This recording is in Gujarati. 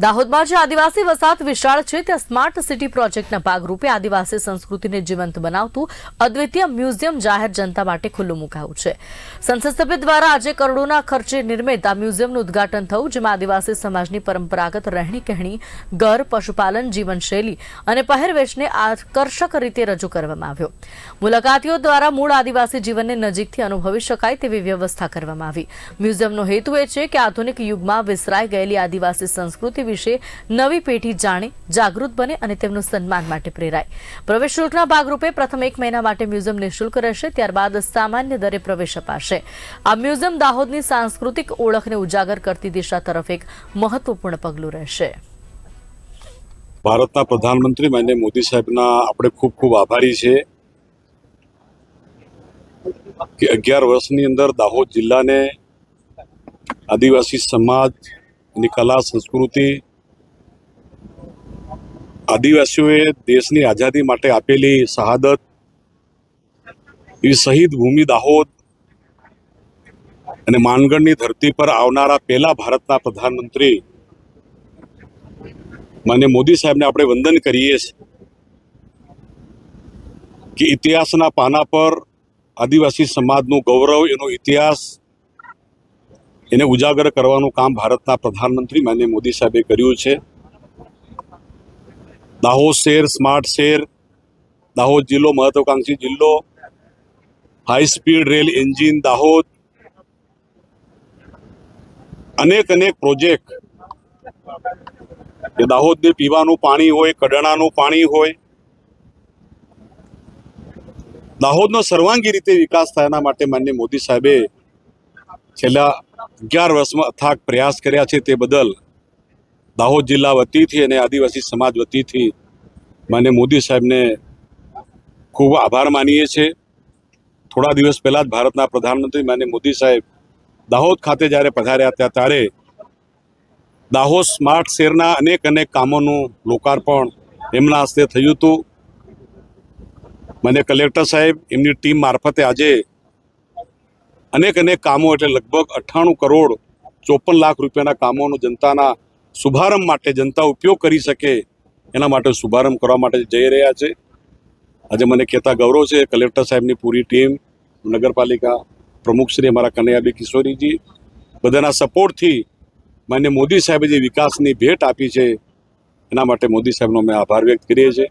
દાહોદમાં જે આદિવાસી વસાહત વિશાળ છે, ત્યાં સ્માર્ટ સિટી પ્રોજેક્ટના ભાગરૂપે આદિવાસી સંસ્કૃતિને જીવંત બનાવતું અદ્વિતીય મ્યુઝિયમ જાહેર જનતા માટે ખુલ્લું મુકાયું છે. સંસદ સભ્ય દ્વારા આજે કરોડોના ખર્ચે નિર્મિત આ મ્યુઝિયમનું ઉદ્ઘાટન થયું, જેમાં આદિવાસી સમાજની પરંપરાગત રહેણી કહેણી ઘર, પશુપાલન, જીવનશૈલી અને પહેરવેશને આકર્ષક રીતે રજૂ કરવામાં આવ્યો. મુલાકાતીઓ દ્વારા મૂળ આદિવાસી જીવનને નજીકથી અનુભવી શકાય તેવી વ્યવસ્થા કરવામાં આવી. મ્યુઝિયમનો હેતુ એ છે કે આધુનિક યુગમાં વિસરાઈ ગયેલી આદિવાસી સંસ્કૃતિ વિશે નવી પેઢી જાણે, જાગૃત બને અને તેમનું સન્માન માટે પ્રેરાય. પ્રવેશ શુલ્કના ભાગરૂપે પ્રથમ એક મહિના માટે મ્યુઝિયમ નિઃશુલ્ક રહેશે, ત્યારબાદ સામાન્ય દરે પ્રવેશ અપાશે. આ મ્યુઝિયમ દાહોદની સાંસ્કૃતિક ઓળખને ઉજાગર કરતી દિશા તરફ એક મહત્વપૂર્ણ પગલું રહેશે. ભારતના પ્રધાનમંત્રી માન્ય મોદી સાહેબના આપણે ખૂબ ખૂબ આભારી છે કે અગિયાર વર્ષની અંદર દાહોદ જિલ્લાને આદિવાસી સમાજ એની કલા સંસ્કૃતિ આદિવાસીઓએ દેશની આઝાદી માટે આપેલી શહાદત એવી શહીદ ભૂમિ દાહોદ અને માનગઢની ધરતી પર આવનારા પહેલા ભારતના પ્રધાનમંત્રી માન્ય મોદી સાહેબને આપણે વંદન કરીએ છીએ કે ઇતિહાસના પાના પર આદિવાસી સમાજનું ગૌરવ એનો ઇતિહાસ એને ઉજાગર કરવાનું કામ ભારતના પ્રધાનમંત્રી માન્ય મોદી સાહેબે કર્યું છે. દાહોદ શહેર, સ્માર્ટ શહેર, દાહોદ જિલ્લો, મહત્વાકાંક્ષી જિલ્લો high speed rail engine Dahod. અનેક અનેક પ્રોજેક્ટ કે દાહોદને પીવાનું પાણી હોય, કડણાનું પાણી હોય. દાહોદનો સર્વાંગી રીતે વિકાસ થાય એના માટે માન્ય મોદી સાહેબે છેલ્લા અગિયાર વર્ષમાં અથાગ પ્રયાસ કર્યા છે તે બદલ દાહોદ જિલ્લા વતીથી અને આદિવાસી સમાજ વતીથી માન્ય મોદી સાહેબને ખૂબ આભાર માનીએ છીએ. થોડા દિવસ પહેલા જ ભારતના પ્રધાનમંત્રી માન્ય મોદી સાહેબ દાહોદ ખાતે જ્યારે પધાર્યા હતા ત્યારે દાહોદ સ્માર્ટ શહેરના અનેક અનેક કામોનું લોકાર્પણ એમના હસ્તે થયું હતું. મને કલેક્ટર સાહેબ, એમની ટીમ મારફતે આજે અનેક અનેક કામો એટલે લગભગ અઠ્ઠાણું કરોડ ચોપન લાખ રૂપિયાના કામોનું જનતાના શુભારંભ માટે જનતા ઉપયોગ કરી શકે એના માટે શુભારંભ કરવા માટે જઈ રહ્યા છે. આજે મને કહેતા ગૌરવ છે, કલેક્ટર સાહેબની પૂરી ટીમ, નગરપાલિકા પ્રમુખશ્રી અમારા કનૈયાબી કિશોરીજી, બધાના સપોર્ટથી માન્ય મોદી સાહેબે જે વિકાસની ભેટ આપી છે, એના માટે મોદી સાહેબનો અમે આભાર વ્યક્ત કરીએ છીએ.